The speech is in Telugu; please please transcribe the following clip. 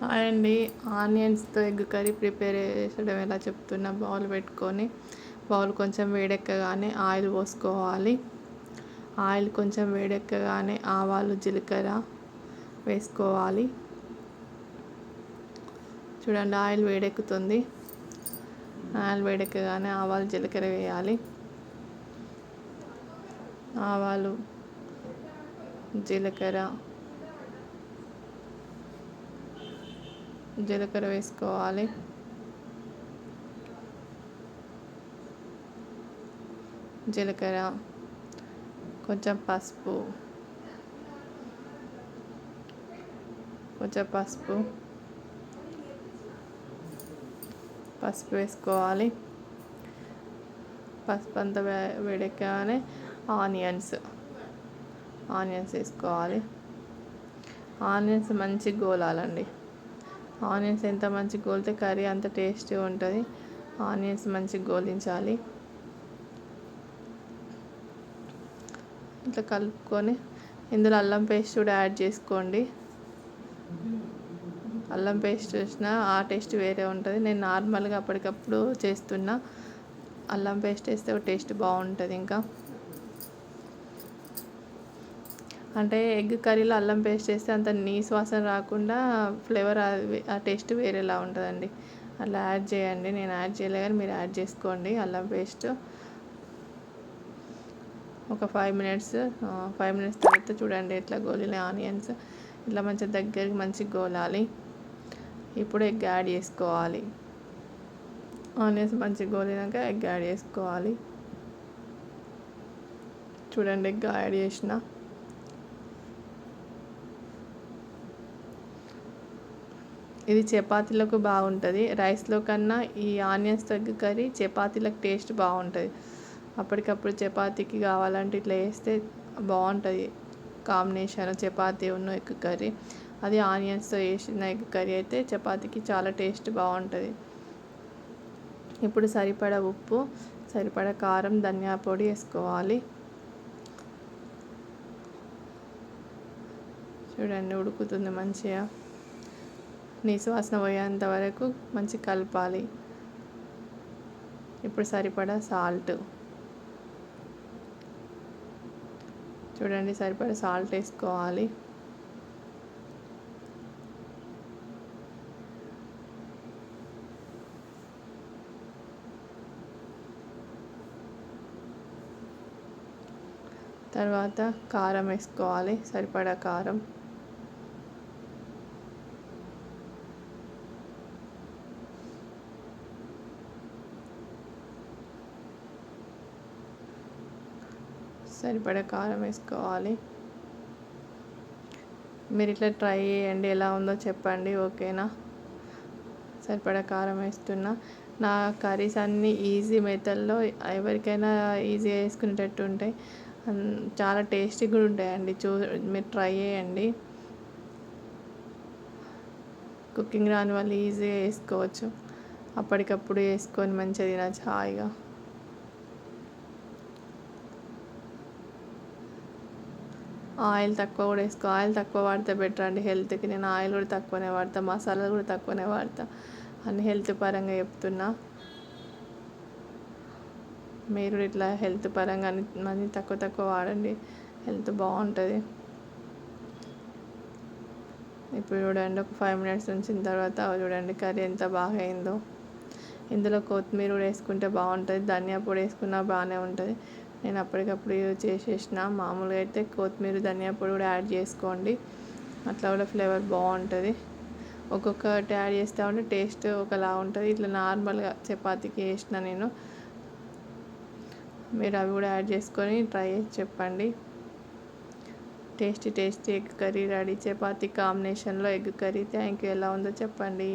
హాయ్ అండి ఆనియన్స్తో ఎగ్ కర్రీ ప్రిపేర్ చేసడం ఎలా చెప్తున్నా బౌల్ పెట్టుకొని బౌల్ కొంచెం వేడెక్కగానే ఆయిల్ పోసుకోవాలి. ఆయిల్ కొంచెం వేడెక్కగానే ఆవాలు జీలకర్ర వేసుకోవాలి. చూడండి ఆయిల్ వేడెక్కుతుంది. ఆయిల్ వేడెక్కగానే ఆవాలు జీలకర్ర వేయాలి. ఆవాలు జీలకర్ర జీలకర్ర వేసుకోవాలి. జీలకర్ర కొంచెం పసుపు కొంచెం పసుపు పసుపు వేసుకోవాలి. పసుపు అంతా వేడెక్కగానే ఆనియన్స్ ఆనియన్స్ వేసుకోవాలి. ఆనియన్స్ మంచి గోలాలండి. ఆనియన్స్ ఎంత మంచిగా గోలితే కర్రీ అంత టేస్టీ ఉంటుంది. ఆనియన్స్ మంచిగా గోలించాలి. ఇట్లా కలుపుకొని ఇందులో అల్లం పేస్ట్ కూడా యాడ్ చేసుకోండి. అల్లం పేస్ట్ వేసిన ఆ టేస్ట్ వేరే ఉంటుంది. నేను నార్మల్గా అప్పటికప్పుడు చేస్తున్నా. అల్లం పేస్ట్ వేస్తే టేస్ట్ బాగుంటుంది ఇంకా. అంటే ఎగ్ కర్రీలో అల్లం పేస్ట్ వేస్తే అంత నీసు వాసన రాకుండా ఫ్లేవర్ ఆ టేస్ట్ వేరేలా ఉంటుందండి. అలా యాడ్ చేయండి. నేను యాడ్ చేయలే కానీ మీరు యాడ్ చేసుకోండి అల్లం పేస్ట్. ఒక ఫైవ్ మినిట్స్ ఫైవ్ మినిట్స్ తర్వాత చూడండి ఎట్లా గోలిన ఆనియన్స్. ఇట్లా మంచిగా దగ్గరికి మంచిగా గోలాలి. ఇప్పుడు ఎగ్ యాడ్ చేసుకోవాలి. ఆనియన్స్ మంచిగా గోలినాక ఎగ్ యాడ్ చేసుకోవాలి. చూడండి ఎగ్ యాడ్ చేసిన. ఇది చపాతీలకు బాగుంటుంది. రైస్లో కన్నా ఈ ఆనియన్స్ తగ్గ కర్రీ చపాతీలకు టేస్ట్ బాగుంటుంది. అప్పటికప్పుడు చపాతీకి కావాలంటే ఇట్లా వేస్తే బాగుంటుంది. కాంబినేషన్ చపాతీ ఉన్న ఎగ్ కర్రీ. అది ఆనియన్స్తో వేసిన ఎగ్ కర్రీ అయితే చపాతీకి చాలా టేస్ట్ బాగుంటుంది. ఇప్పుడు సరిపడ ఉప్పు సరిపడ కారం ధనియా పొడి వేసుకోవాలి. చూడండి ఉడుకుతుంది మంచిగా. నీసు వాసన పోయేంత వరకు మంచి కలపాలి. ఇప్పుడు సరిపడా సాల్ట్. చూడండి సరిపడా సాల్ట్ వేసుకోవాలి. తర్వాత కారం వేసుకోవాలి సరిపడా కారం. సరిపడ కారం వేసుకోవాలి. మీరు ఇట్లా ట్రై చేయండి ఎలా ఉందో చెప్పండి ఓకేనా? సరిపడా కారం వేస్తున్నా. నా కర్రీస్ అన్నీ ఈజీ మెథడ్లో ఎవరికైనా ఈజీగా వేసుకునేటట్టు ఉంటాయి. చాలా టేస్టీ కూడా ఉంటాయండి. చూ మీరు ట్రై చేయండి. కుకింగ్ రాని వాళ్ళు ఈజీగా వేసుకోవచ్చు. అప్పటికప్పుడు వేసుకొని మంచిగా తినచ్చు హాయిగా. ఆయిల్ తక్కువ కూడా వేసుకో ఆయిల్ తక్కువ వాడితే బెటర్ అండి హెల్త్కి. నేను ఆయిల్ కూడా తక్కువనే వాడతా మసాలాలు కూడా తక్కువనే వాడతా. అన్ని హెల్త్ పరంగా చెప్తున్నా. మీరు ఇట్లా హెల్త్ పరంగా మంది తక్కువ తక్కువ వాడండి. హెల్త్ బాగుంటుంది. ఇప్పుడు చూడండి ఒక ఫైవ్ మినిట్స్ ఉంచిన తర్వాత చూడండి కర్రీ ఎంత బాగా అయిందో. ఇందులో కొత్తిమీర కూడా వేసుకుంటే బాగుంటుంది ధనియా పొడి వేసుకున్నా బాగానే ఉంటుంది. నేను అప్పటికప్పుడు చేసేసిన. మామూలుగా అయితే కొత్తిమీర ధనియా పొడి కూడా యాడ్ చేసుకోండి. అట్లా కూడా ఫ్లేవర్ బాగుంటుంది. ఒక్కొక్కటి యాడ్ చేస్తూ ఉంటే టేస్ట్ ఒకలా ఉంటుంది. ఇట్లా నార్మల్గా చపాతీకి వేసిన నేను. మీరు అవి కూడా యాడ్ చేసుకొని ట్రై చేసి చెప్పండి. Tasty tasty egg curry ready. Chapati కాంబినేషన్లో ఎగ్ కర్రీ. Thank you. ఎలా ఉందో చెప్పండి.